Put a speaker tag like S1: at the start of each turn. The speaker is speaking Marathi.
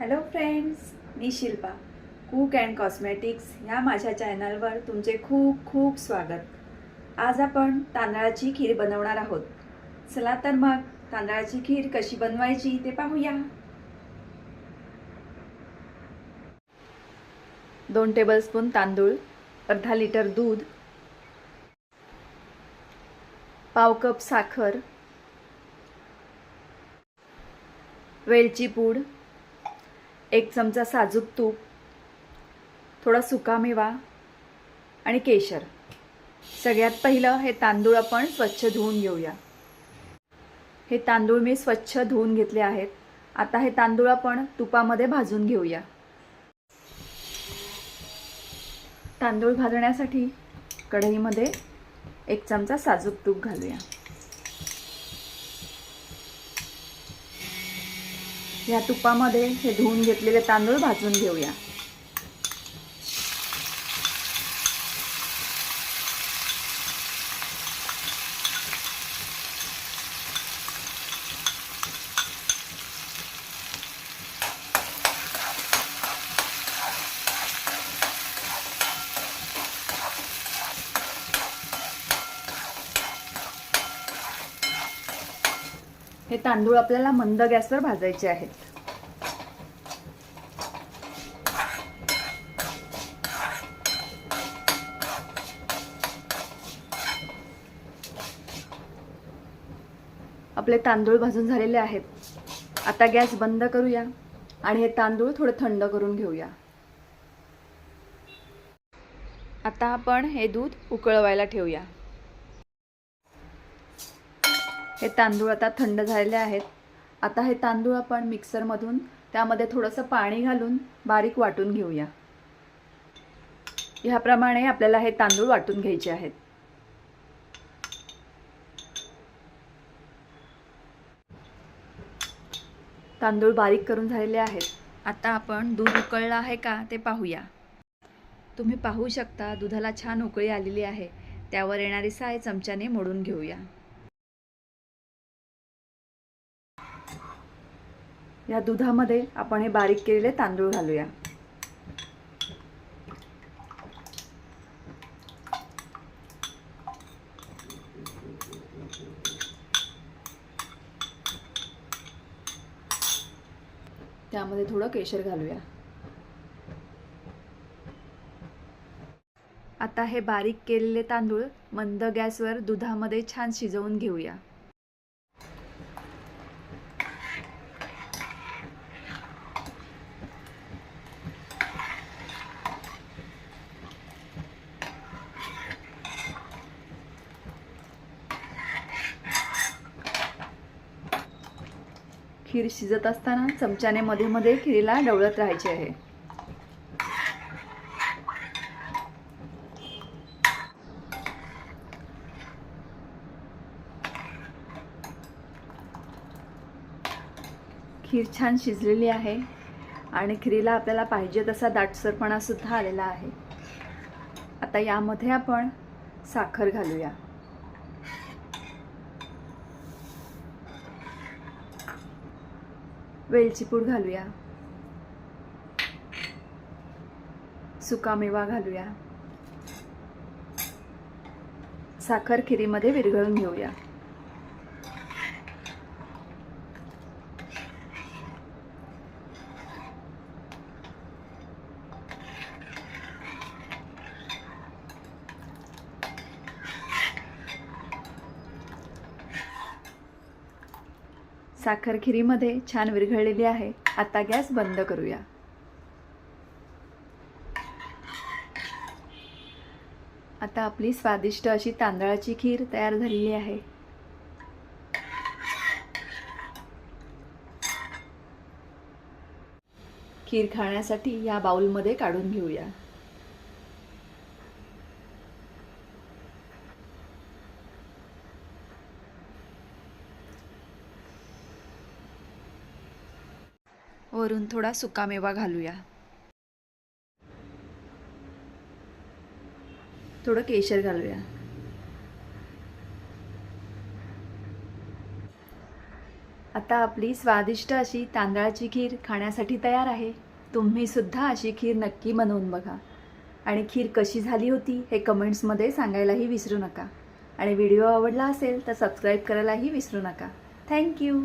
S1: हॅलो फ्रेंड्स मी शिल्पा. कूक अँड कॉस्मेटिक्स ह्या माझ्या चॅनलवर तुमचे खूप खूप स्वागत. आज आपण तांदळाची खीर बनवणार आहोत. चला तर मग तांदळाची खीर कशी बनवायची ते पाहूया. दोन टेबलस्पून तांदूळ अर्धा लिटर दूध पाव कप साखर वेलची पूड एक चमचा साजूक तूप थोडा सुकामेवा आणि केशर. सगळ्यात पहिलं हे तांदूळ आपण स्वच्छ धुवून घेऊया. हे तांदूळ मी स्वच्छ धुवून घेतले आहेत. आता हे तांदूळ आपण तुपामध्ये भाजून घेऊया. तांदूळ भाजण्यासाठी कढईमध्ये एक चमचा साजूक तूप घालूया. या तुपामध्ये हे धुवून घेतलेले तांदूळ भाजून घेऊया. हे तांदूळ आपल्याला मंद गॅसवर भाजायचे आहेत. आपले तांदूळ भाजून झालेले आहेत. आता गॅस बंद करूया आणि हे तांदूळ थोडे थंड करून घेऊया. आता आपण हे दूध उकळवायला ठेवूया. हे तांदूळ आता थंड झालेले आहेत. आता हे तांदूळ आपण मिक्सरमधून त्यामध्ये थोडंसं पाणी घालून बारीक वाटून घेऊया. ह्याप्रमाणे आपल्याला हे तांदूळ वाटून घ्यायचे आहेत. तांदूळ बारीक करून झालेले आहेत. आता आपण दूध उकळलं आहे का ते पाहूया. तुम्ही पाहू शकता दुधाला छान उकळी आलेली आहे. त्यावर येणारी साय चमच्याने मोडून घेऊया. या दुधामध्ये आपण हे बारीक केलेले तांदूळ घालूया. त्यामध्ये थोडं केशर घालूया. आता हे बारीक केलेले तांदूळ मंद गॅसवर दुधामध्ये छान शिजवून घेऊया. खीर शिजत असताना चमच्याने मध्ये मध्ये खीरीला डवळत राहायचे आहे. खीर छान शिजलेली आहे आणि खीरीला आपल्याला पाहिजे तसा दाटसरपणा सुद्धा आलेला आहे. आता यामध्ये आपण साखर घालूया. वेलची पूड घालूया. सुकामेवा घालूया. साखर खिरीमध्ये विरघळून घेऊया. साखर खिरीमध्ये छान विरघळलेली आहे. आता गॅस बंद करूया. आता आपली स्वादिष्ट अशी तांदळाची खीर तयार झालेली आहे. खीर खाण्यासाठी या बाउलमध्ये काढून घेऊया. वरून थोडा सुकामेवा घालूया. थोडं केशर घालूया. आता आपली स्वादिष्ट अशी तांदळाची खीर खाण्यासाठी तयार आहे. तुम्ही सुद्धा अशी खीर नक्की बनवून बघा. आणि खीर कशी झाली होती हे कमेंट्समध्ये सांगायलाही विसरू नका. आणि व्हिडिओ आवडला असेल तर सबस्क्राईब करायलाही विसरू नका. थँक्यू